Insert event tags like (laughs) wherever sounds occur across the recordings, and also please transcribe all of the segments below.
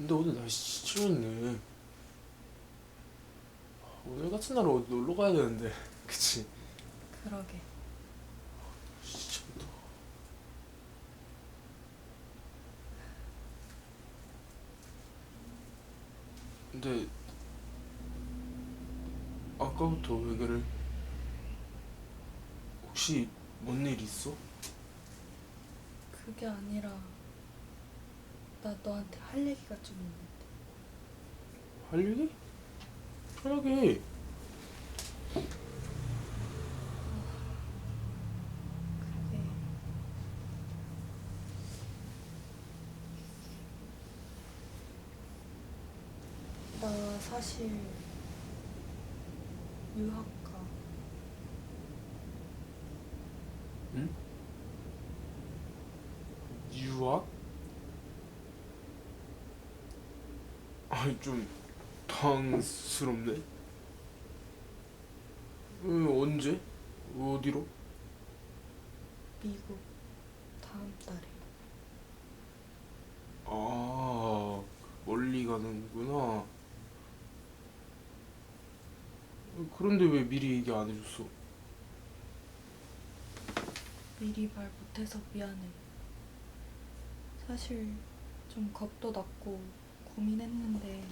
근데 오늘 날씨 지쳤네. 오늘 같은 날은 어디 놀러 가야 되는데, (laughs) 그치? 그러게. 근데 아까부터 왜 그래? 혹시 뭔 일 있어? 그게 아니라 나 너한테 할 얘기가 좀 있는데. 할 얘기? 편하게. 그게 나 사실 유학가 응? 유학? 아니 좀 당스럽네. 응, 언제? 어디로? 미국 다음 달에 아, 멀리 가는구나. 그런데 왜 미리 얘기 안 해줬어? 미리 말 못해서 미안해. 사실 좀 겁도 났고 고민했는데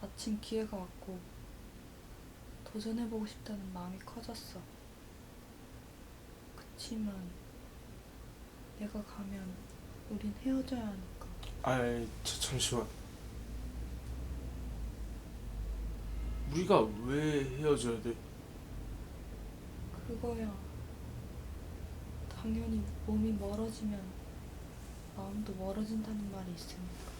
마침 기회가 왔고 도전해보고 싶다는 마음이 커졌어. 그치만 내가 가면 우린 헤어져야 하니까 아이, 자, 잠시만. 우리가 왜 헤어져야 돼? 그거야 당연히 몸이 멀어지면 마음도 멀어진다는 말이 있으니까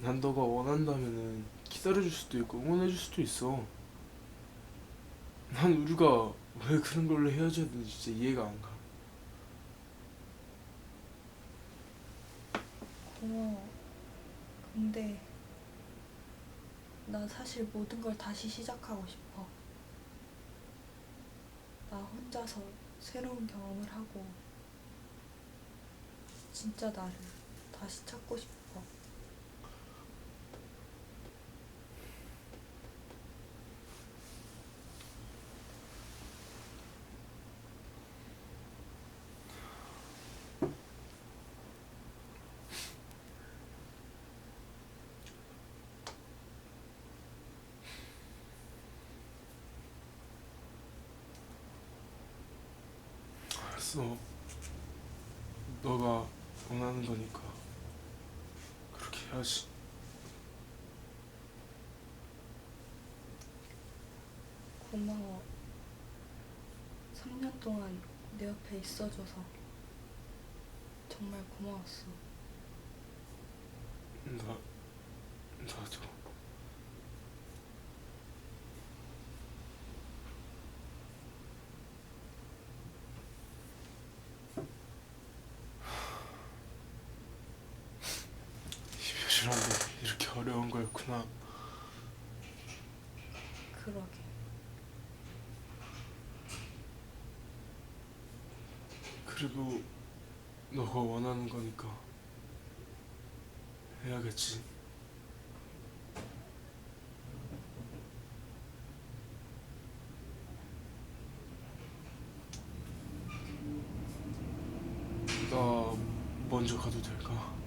난 너가 원한다면은 기다려줄 수도 있고 응원해줄 수도 있어. 난 우리가 왜 그런 걸로 헤어져야 되는지 진짜 이해가 안 가. 고마워. 근데 나 사실 모든 걸 다시 시작하고 싶어. 나 혼자서 새로운 경험을 하고 진짜 나를 다시 찾고 싶어. 알았어. 너가 원하는 거니까 그렇게 해야지. 고마워. 3년 동안 내 옆에 있어줘서 정말 고마웠어. 나 나도. 이별이란 게 이렇게 어려운 거였구나. 그러게. 그래도 너가 원하는 거니까 해야겠지. 나 먼저 가도 될까?